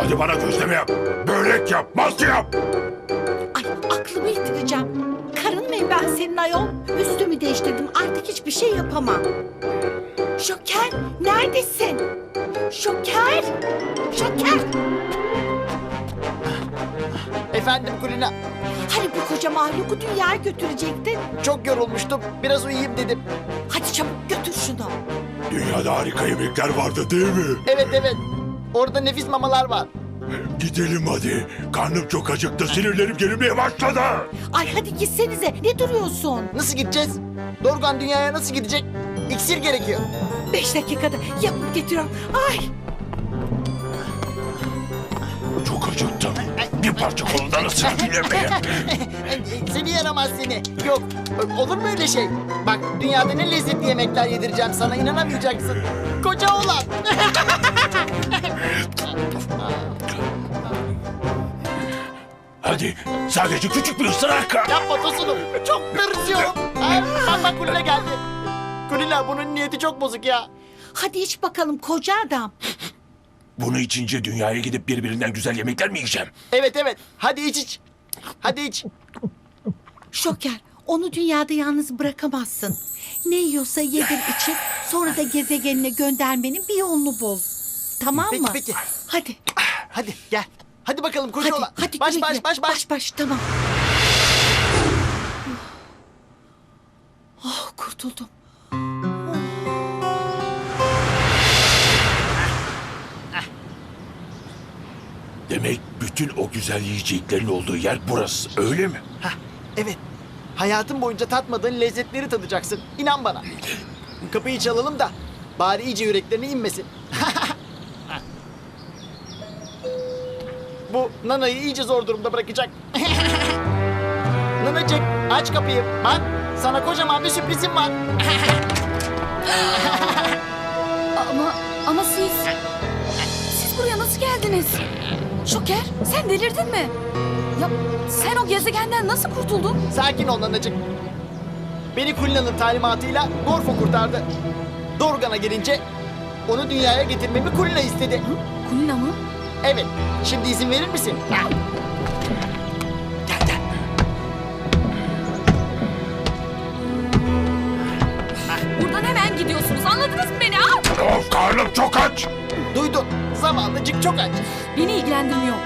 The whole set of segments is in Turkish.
Hadi bana gözleme yap. Börek yap, mantı yap. Ay aklımı yitireceğim. Karın mıyım ben senin ayol? Üstümü değiştirdim artık hiçbir şey yapamam. Şoker neredesin? Şoker! Şoker! Efendim Kulina, Hani bu koca mahluku dünyaya götürecektin? çok yorulmuştum. Biraz uyuyayım dedim. Hadi çabuk götür şunu. Dünyada harika yemekler vardı değil mi? Evet evet. Orada nefis mamalar var. Gidelim hadi. Karnım çok acıktı, sinirlerim gerilmeye başladı. Ay hadi gitsenize. Ne duruyorsun? Nasıl gideceğiz? Dorgan dünyaya nasıl gidecek? İksir gerekiyor. Beş dakikada yapıp getiriyorum. Ay! Çok acıktım. Bir parça kolundan ısırıp yemeye. seni yaramaz seni. Yok, olur mu öyle şey? Bak dünyada ne lezzetli yemekler yedireceğim sana inanamayacaksın. Koca oğlan. Hadi sadece küçük bir ısırak. Yapma Tosunum. Çok tırsıyorum. Ay, bak bak Kulina geldi. Kulina bunun niyeti çok bozuk ya. Hadi iç bakalım koca adam. Bunu içince dünyaya gidip birbirinden güzel yemekler mi yiyeceğim? Evet evet. Hadi iç iç. Hadi iç. Şoker, onu dünyada yalnız bırakamazsın. Ne yiyorsa yedir için, sonra da gezegenine göndermenin bir yolunu bul. Tamam Peki, mı? peki. Hadi, Hadi gel. Hadi bakalım koca hadi, oğlan. hadi. baş, güle baş güle. baş baş Baş baş, tamam. Oh, kurtuldum. Demek bütün o güzel yiyeceklerin olduğu yer burası öyle mi? Hah, evet. Hayatın boyunca tatmadığın lezzetleri tadacaksın. İnan bana. Kapıyı çalalım da bari iyice yüreklerine inmesin. Bu Nana'yı iyice zor durumda bırakacak. Nanacık aç kapıyı. Bak sana kocaman bir sürprizim var. Ama ama siz siz buraya nasıl geldiniz? Şoker sen delirdin mi? Ya sen o gezegenden nasıl kurtuldun? Sakin ol Nanacık. Beni Kulina'nın talimatıyla Gorfo kurtardı. Dorgan'a gelince onu dünyaya getirmemi Kulina istedi. Kulina mı? Evet. Şimdi izin verir misin? Gel gel. Buradan hemen gidiyorsunuz anladınız mı beni? Aa! Of karnım çok aç. Duydun. Zavallıcık çok aç. Beni ilgilendirmiyor.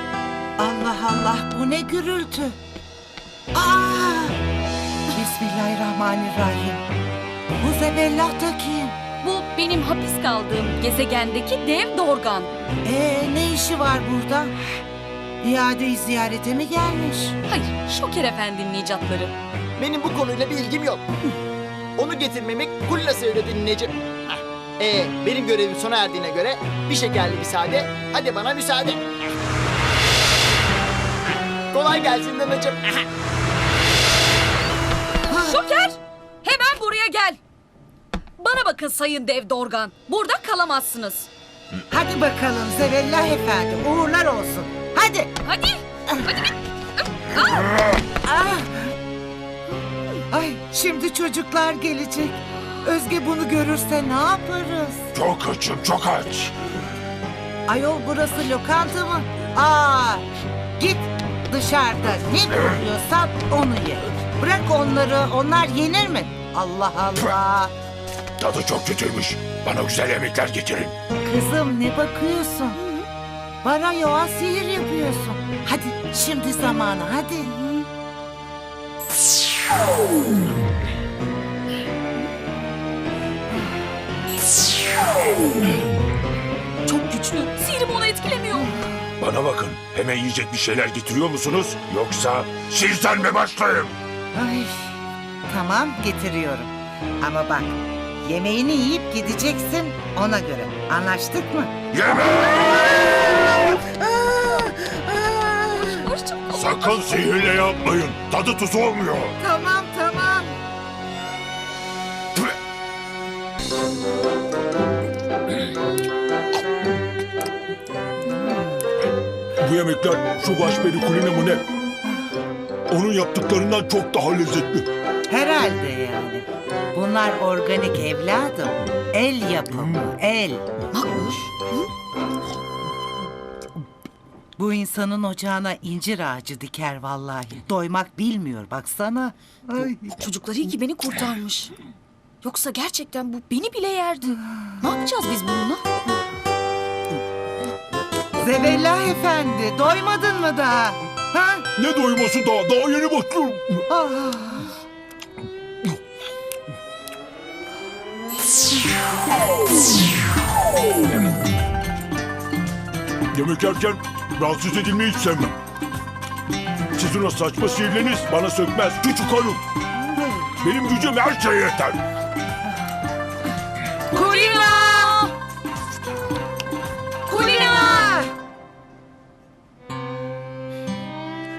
Allah Allah, bu ne gürültü? Aa! Bismillahirrahmanirrahim. Bu zebellah da hapis kaldığım gezegendeki dev dorgan. Ee, ne işi var burada? İade ziyarete mi gelmiş? Hayır, Şoker Efendi'nin icatları. Benim bu konuyla bir ilgim yok. Onu getirmemi Kulina söyledi nineciğim. Hah. Ee, benim görevim sona erdiğine göre bir şekerli bir sade. Hadi bana müsaade. Kolay gelsin nanacığım. Şoker! Hemen buraya gel. Bana bakın sayın dev dorgan. Burada kalamazsınız. Hadi bakalım Zebellah Efendi, uğurlar olsun. Hadi. Hadi. Hadi bir. Ah. Ay, şimdi çocuklar gelecek. Özge bunu görürse ne yaparız? Çok açım çok aç. Ayol burası lokanta mı? Aa, git dışarıda ne buluyorsan onu ye. Bırak onları, onlar yenir mi? Allah Allah. Tadı çok kötüymüş. Bana güzel yemekler getirin. Kızım ne bakıyorsun? Bana yoğa sihir yapıyorsun. Hadi şimdi zamanı hadi. Çok güçlü. Sihrim onu etkilemiyor. Bana bakın hemen yiyecek bir şeyler getiriyor musunuz? Yoksa sizden mi başlayayım? Ay, tamam getiriyorum. Ama bak yemeğini yiyip gideceksin ona göre. Anlaştık mı? Yemek! Sakın sihirle yapmayın. Tadı tuzu olmuyor. Tamam tamam. Bu yemekler şu başperi kuline mı ne? Onun yaptıklarından çok daha lezzetli. Herhalde yani. Bunlar organik evladım. El yapımı, el. Makbuş. Bu insanın ocağına incir ağacı diker vallahi. Doymak bilmiyor baksana. Ay. Çocuklar iyi ki beni kurtarmış. Yoksa gerçekten bu beni bile yerdi. Ne yapacağız biz bununla? Zebellah efendi doymadın mı daha? Ha? Ne doyması daha? Daha yeni başlıyorum. Ah. Yemek yerken rahatsız edilmeyi hiç sevmem. Sizin o saçma sihirleriniz bana sökmez. Küçük hanım. Benim gücüm her şeye yeter. Kulina! Kulina!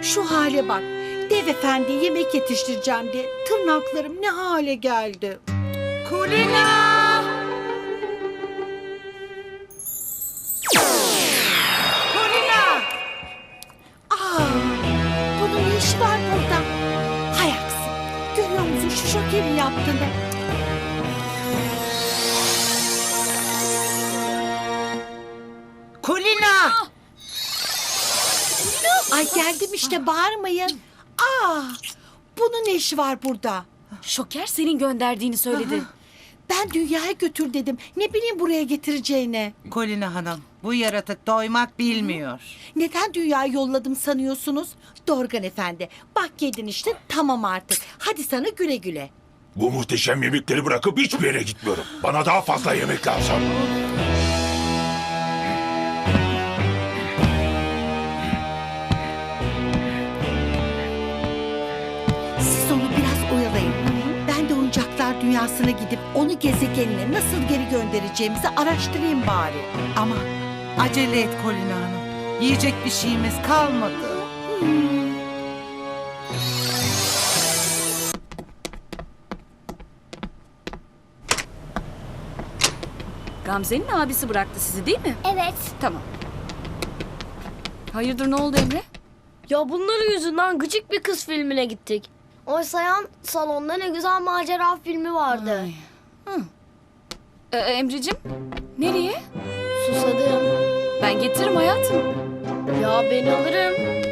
Şu hale bak. Dev efendi yemek yetiştireceğim diye tırnaklarım ne hale geldi. Kulina! Kulina! Şu şokerin yaptığını? Kulina! Ay geldim işte bağırmayın. Aa, bunun ne işi var burada? Şoker senin gönderdiğini söyledi. Ben dünyaya götür dedim. Ne bileyim buraya getireceğini. Kulina hanım bu yaratık doymak bilmiyor. Neden dünyaya yolladım sanıyorsunuz? Dorgan efendi. Bak yedin işte tamam artık. Hadi sana güle güle. Bu muhteşem yemekleri bırakıp hiçbir yere gitmiyorum. Bana daha fazla yemek lazım. Siz onu biraz oyalayın. Ben de oyuncaklar dünyasına gidip onu gezegenine nasıl geri göndereceğimizi araştırayım bari. Ama acele et Kulina hanım. Yiyecek bir şeyimiz kalmadı. Gamze'nin abisi bıraktı sizi değil mi? Evet. Tamam. Hayırdır ne oldu Emre? Ya bunların yüzünden gıcık bir kız filmine gittik. Oysa yan salonda ne güzel macera filmi vardı. Ay. Hı. Ee, Emre'cim nereye? Susadım. Ben getiririm hayatım. Ya ben alırım.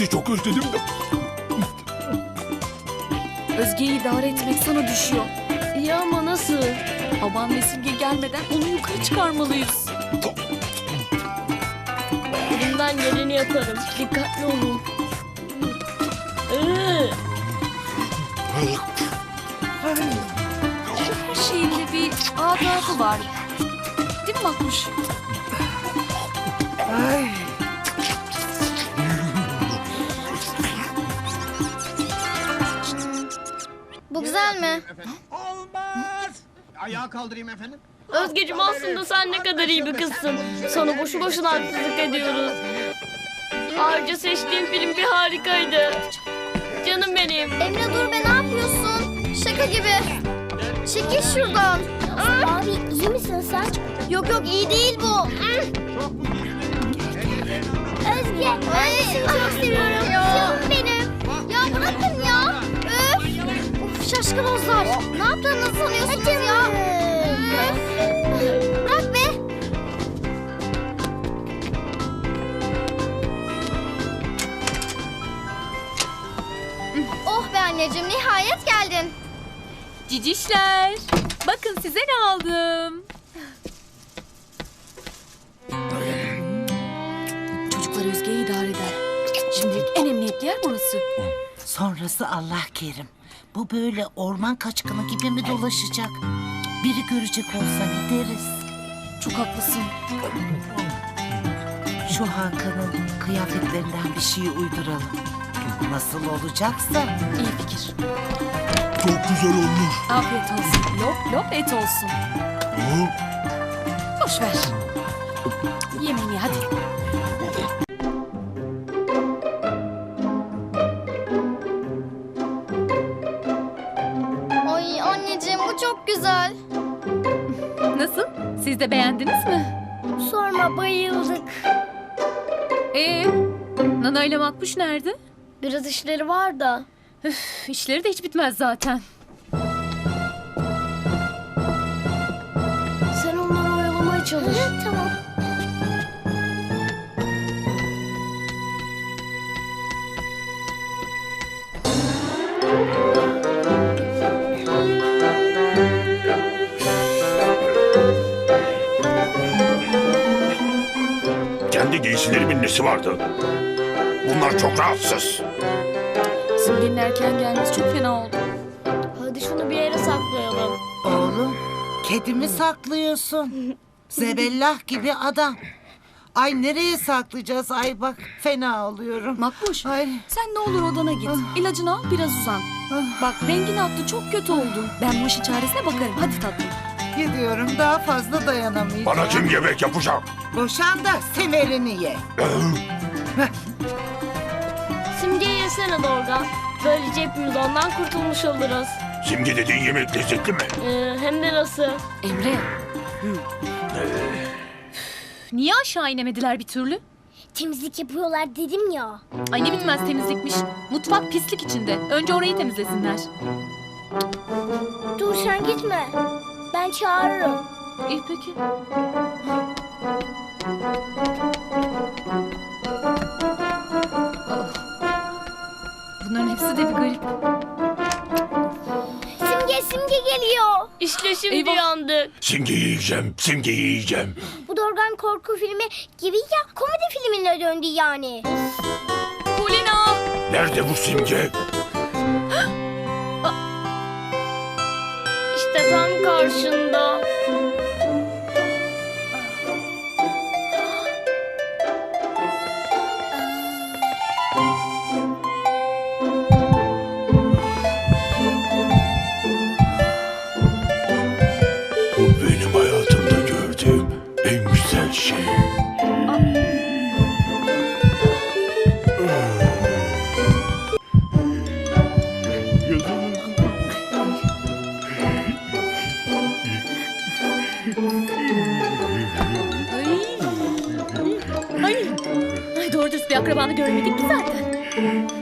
Sizi çok özledim de. Özge'yi idare etmek sana düşüyor. İyi ama nasıl? Baban ve Simge gelmeden onu yukarı çıkarmalıyız. Elimden geleni yaparım. Dikkatli olun. Iı. Her şeyin de bir adabı var. Değil mi Makbuş? Ay. Mi? Olmaz. Ayağa kaldırayım efendim. Özgeciğim aslında sen ne kadar iyi bir kızsın. Sana boşu boşuna haksızlık ediyoruz. Ayrıca seçtiğim film bir harikaydı. Canım benim. Emre dur be ne yapıyorsun? Şaka gibi. Çekil şuradan. Abi iyi misin sen? Yok yok iyi değil bu. Özge ben seni çok seviyorum. Şaşkınozlar. Ne yaptığını sanıyorsunuz ya? Bırak be. Oh be anneciğim nihayet geldin. Cicişler. Bakın size ne aldım. Çocuklar Özge'yi idare eder. Şimdilik en emniyetli yer burası. Sonrası Allah kerim. Bu böyle orman kaçkını gibi mi dolaşacak? Biri görecek olsa ne deriz? Çok haklısın. Şu Hakan'ın kıyafetlerinden bir şey uyduralım. Nasıl olacaksa. İyi fikir. Çok güzel olmuş. Afiyet olsun. Lop lop et olsun. Hı? Boş ver. Yemeğini ye, hadi. Siz de beğendiniz mi? Sorma bayıldık. Ee, Nana ile Makbuş nerede? Biraz işleri var da. Üf, işleri de hiç bitmez zaten. Sen onları oyalamaya çalış. Tamam. Kendi giysilerimin nesi vardı? Bunlar çok rahatsız. Simge'nin erken gelmesi çok fena oldu. Hadi şunu bir yere saklayalım. Oğlum kedimi saklıyorsun. Zebellah gibi adam. Ay nereye saklayacağız? Ay bak fena oluyorum. Makbuş Ay sen ne olur odana git. İlacını al biraz uzan. Bak rengin attı çok kötü oldun. Ben bu işin çaresine bakarım. Hadi tatlım. Gidiyorum daha fazla dayanamayacağım. Bana kim yemek yapacak? Boşan da semerini ye. Simge'yi yesene Dorgan. Böylece hepimiz ondan kurtulmuş oluruz. Simge dediğin yemek lezzetli mi? Ee, hem de nasıl? Emre Niye aşağı inemediler bir türlü? Temizlik yapıyorlar dedim ya. Ay ne bitmez temizlikmiş. Mutfak pislik içinde. Önce orayı temizlesinler. Dur sen gitme. Ben çağırırım. İyi peki. Oh. Bunların hepsi de bir garip. Simge simge geliyor. İşte şimdi Eyvah. yandık. Simgeyi yiyeceğim, simgeyi yiyeceğim. Bu Dorgan korku filmi gibi ya komedi filmine döndü yani. Kulina! Nerede bu simge? İşte tam karşında. Doğru dürüst bir akrabanı görmedik ki zaten.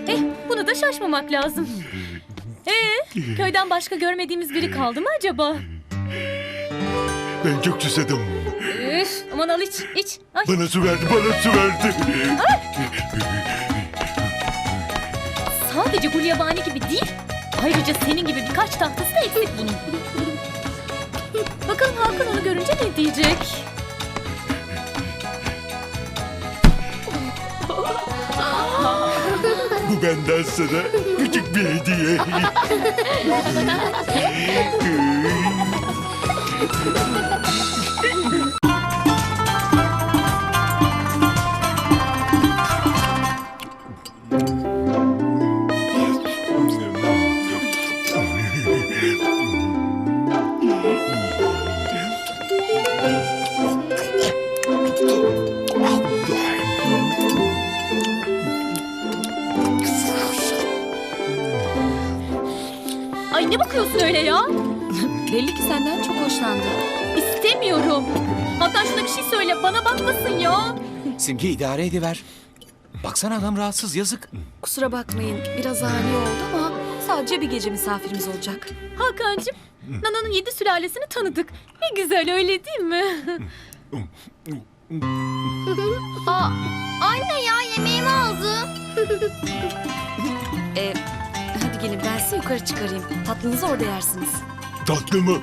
Eh bunu da şaşmamak lazım. Ee, köyden başka görmediğimiz biri kaldı mı acaba? Ben çok susadım. Üf, aman al iç, iç. Ay, Bana su verdi, bana su verdi. sadece gulyabani gibi değil. Ayrıca senin gibi birkaç tahtası da eksik bunun. Bakalım Hakan onu görünce ne diyecek? Bu benden sana küçük bir hediye. Simge idare ediver. Baksana adam rahatsız yazık. Kusura bakmayın biraz ani oldu ama sadece bir gece misafirimiz olacak. Hakan'cığım, Nana'nın yedi sülalesini tanıdık. Ne güzel öyle değil mi? Aa, anne ya yemeğimi aldı. Ee, hadi gelin ben sizi yukarı çıkarayım. Tatlınızı orada yersiniz. Tatlı mı?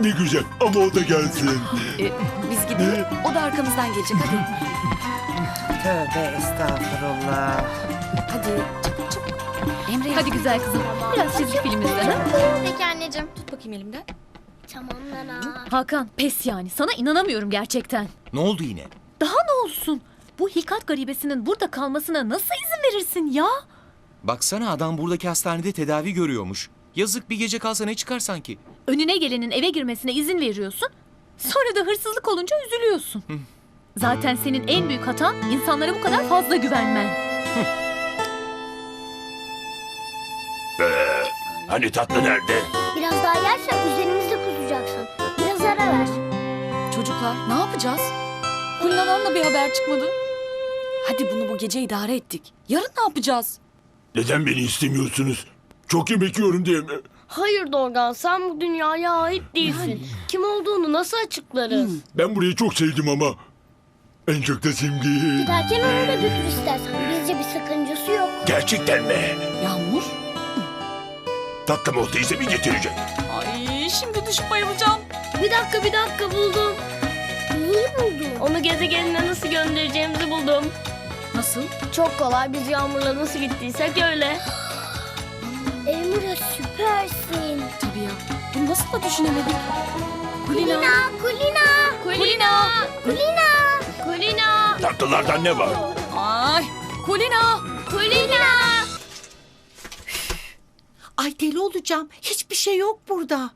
Ne güzel ama o da gelsin. Ee, biz gidelim. O da arkamızdan gelecek hadi. Tövbe estağfurullah. Hadi çabuk çabuk. Emre Hadi güzel kızım, biraz çizgi film izle. ha? Peki anneciğim. tut bakayım elimden. Tamam Nana. Hakan, pes yani. Sana inanamıyorum gerçekten. Ne oldu yine? Daha ne olsun? Bu hikat garibesinin burada kalmasına nasıl izin verirsin ya? Baksana adam buradaki hastanede tedavi görüyormuş. Yazık bir gece kalsa ne çıkar sanki? Önüne gelenin eve girmesine izin veriyorsun. Sonra da hırsızlık olunca üzülüyorsun. Zaten senin en büyük hatan insanlara bu kadar fazla güvenmen. Hani tatlı nerede? Biraz daha yersen üzerimizde kusacaksın. Biraz ara ver. Çocuklar ne yapacağız? Kulina'dan da bir haber çıkmadı. Hadi bunu bu gece idare ettik. Yarın ne yapacağız? Neden beni istemiyorsunuz? Çok yemek yiyorum diye mi? Hayır Dorgan sen bu dünyaya ait değilsin. Kim olduğunu nasıl açıklarız? Ben burayı çok sevdim ama. En çok da Simge'yi. Giderken onu da götür istersen. Bizce bir sakıncası yok. Gerçekten mi? Yağmur? Tatlım olduysa mi getirecek? Ay şimdi düşüp bayılacağım. Bir dakika bir dakika buldum. Neyi buldun? Onu gezegenine nasıl göndereceğimizi buldum. Nasıl? Çok kolay biz Yağmur'la nasıl gittiysek öyle. Emre süpersin. Tabii ya. Bunu nasıl da düşünemedik? Kulina. Kulina, Kulina, Kulina! Kulina. Tatlılardan ne var? Ay. Kulina. Kulina! Ay deli olacağım. Hiçbir şey yok burada.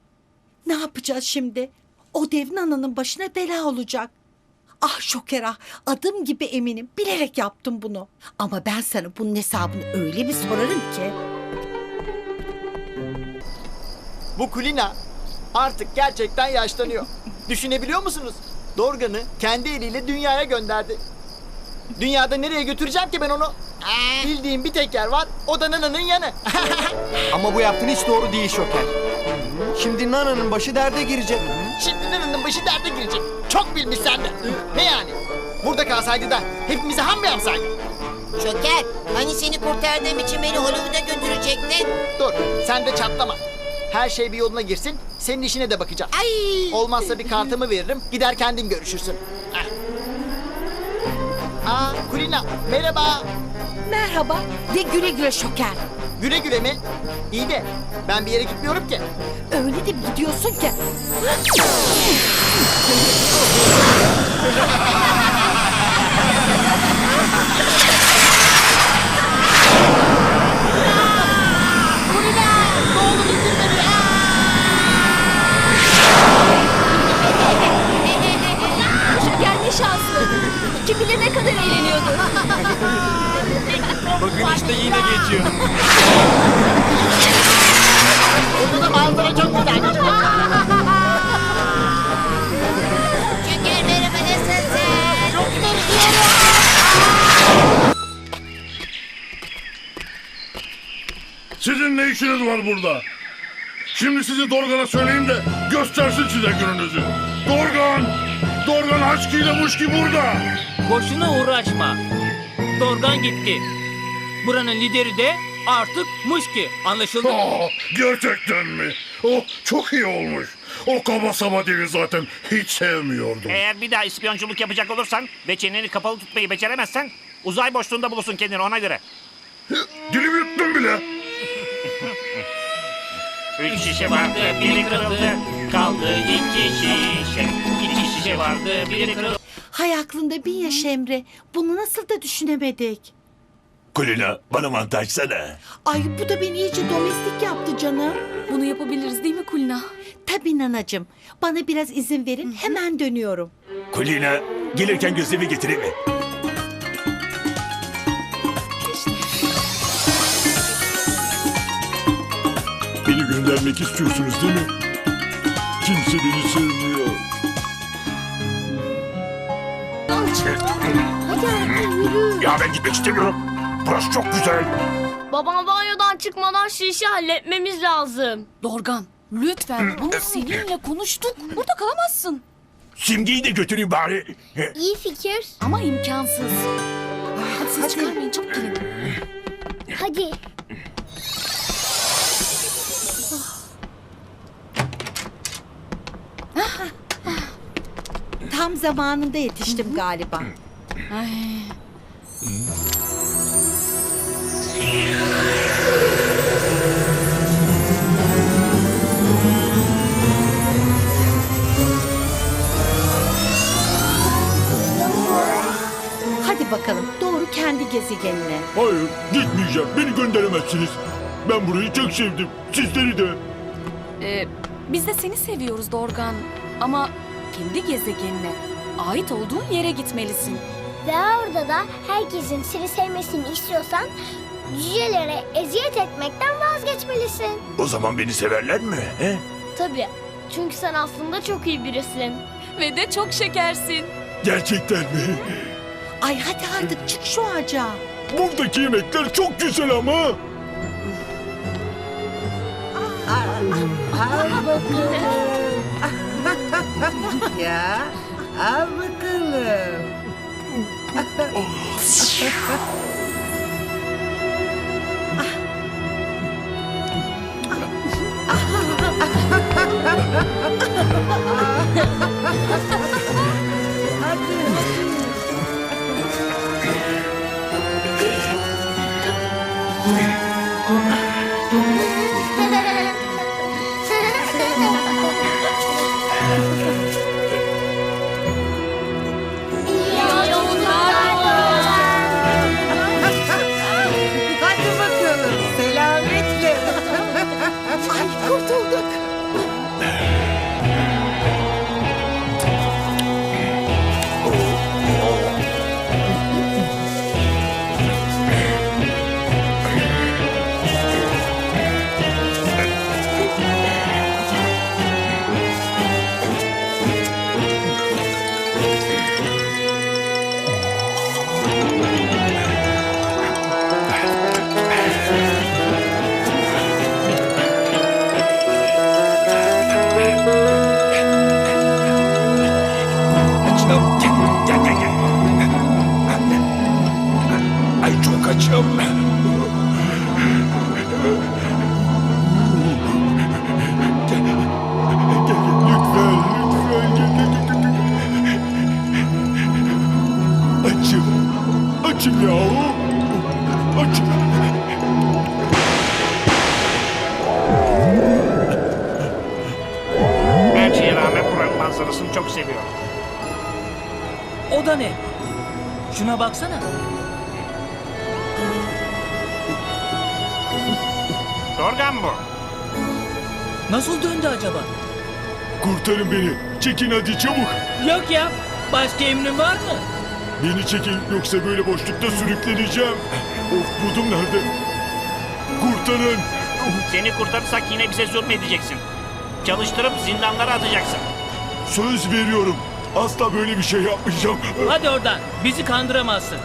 Ne yapacağız şimdi? O dev nananın başına bela olacak. Ah Şoker ah adım gibi eminim bilerek yaptım bunu. Ama ben sana bunun hesabını öyle bir sorarım ki. Bu Kulina artık gerçekten yaşlanıyor. Düşünebiliyor musunuz? Dorgan'ı kendi eliyle dünyaya gönderdi. Dünyada nereye götüreceğim ki ben onu? Bildiğim bir tek yer var. O da Nana'nın yanı. Ama bu yaptığın hiç doğru değil Şoker. Şimdi Nana'nın başı derde girecek. Şimdi Nana'nın başı derde girecek. Çok bilmiş sen de. Ne yani? Burada kalsaydı da hepimizi ham mı yapsaydı? Şoker, hani seni kurtardığım için beni Hollywood'a götürecektin? Dur sen de çatlama. Her şey bir yoluna girsin. Senin işine de bakacağım. Ay! Olmazsa bir kartımı veririm. Gider kendin görüşürsün. Aa Kulina merhaba. Merhaba ve güle güle Şoker. Güle güle mi? İyi de ben bir yere gitmiyorum ki. Öyle de gidiyorsun ki. Aşkıyla muşki burada. Boşuna uğraşma. Dorgan gitti. Buranın lideri de artık Muşki. Anlaşıldı mı? Aa, gerçekten mi? Oh, çok iyi olmuş. O kaba saba devi zaten hiç sevmiyordum. Eğer bir daha ispiyonculuk yapacak olursan ve çeneni kapalı tutmayı beceremezsen uzay boşluğunda bulursun kendini ona göre. Dilimi yuttum bile. Üç şişe vardı, biri kırıldı. Kaldı iki şişe. İki şişe vardı, biri kırıldı. Hay aklında bin yaş Emre. Bunu nasıl da düşünemedik. Kulina bana mantı açsana. Ay bu da beni iyice domestik yaptı canım. Bunu yapabiliriz değil mi Kulina? Tabii nanacığım. Bana biraz izin verin hemen dönüyorum. Kulina gelirken gözlemi getireyim mi? Beni göndermek istiyorsunuz değil mi? Kimse beni sevmiyor. Hadi artık yürü. Ya ben gitmek istemiyorum. Burası çok güzel. Babam banyodan çıkmadan şu işi halletmemiz lazım. Dorgan lütfen bunu seninle konuştuk. Burada kalamazsın. Simge'yi de götüreyim bari. İyi fikir. Ama imkansız. Hadi ses çıkarmayın çabuk gelin. Hadi. Tam zamanında yetiştim galiba. Ay. Hadi bakalım doğru kendi gezegenine. Hayır gitmeyeceğim. Beni gönderemezsiniz. Ben burayı çok sevdim. Sizleri de. Ee, biz de seni seviyoruz Dorgan. Ama kendi gezegenine ait olduğun yere gitmelisin. Ve orada da herkesin seni sevmesini istiyorsan cücelere eziyet etmekten vazgeçmelisin. O zaman beni severler mi? He? Tabii. Çünkü sen aslında çok iyi birisin. Ve de çok şekersin. Gerçekten mi? Ay hadi artık çık şu ağaca. Buradaki yemekler çok güzel ama. Al bakalım. ya al bakalım. Hadi Dorgan bu. Nasıl döndü acaba? Kurtarın beni. Çekin hadi çabuk. Yok ya. Başka emrin var mı? Beni çekin yoksa böyle boşlukta sürükleneceğim. Of budum nerede? Kurtarın. Seni kurtarırsak yine bize zulmedeceksin. Çalıştırıp zindanlara atacaksın. Söz veriyorum. Asla böyle bir şey yapmayacağım. Hadi oradan. Bizi kandıramazsın.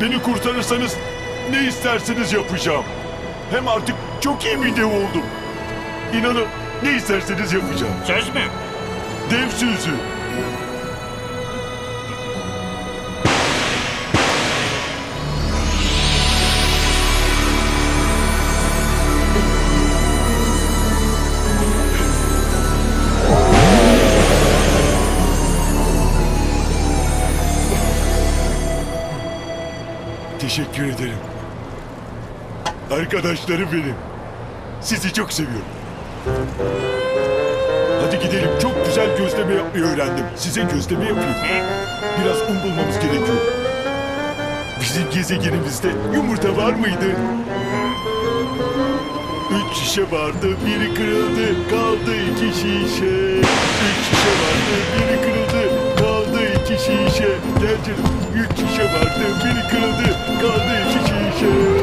Beni kurtarırsanız ne isterseniz yapacağım. Hem artık çok iyi bir dev oldum. İnanın ne isterseniz yapacağım. Söz mü? Dev sözü. Teşekkür ederim. Arkadaşlarım benim. Sizi çok seviyorum. Hadi gidelim. Çok güzel gözleme yapmayı öğrendim. Size gözleme yapayım. Biraz un bulmamız gerekiyor. Bizim gezegenimizde yumurta var mıydı? Üç şişe vardı, biri kırıldı, kaldı iki şişe. Üç şişe vardı, biri kırıldı, kaldı iki şişe. Canım, üç şişe vardı, biri kırıldı, kaldı iki şişe.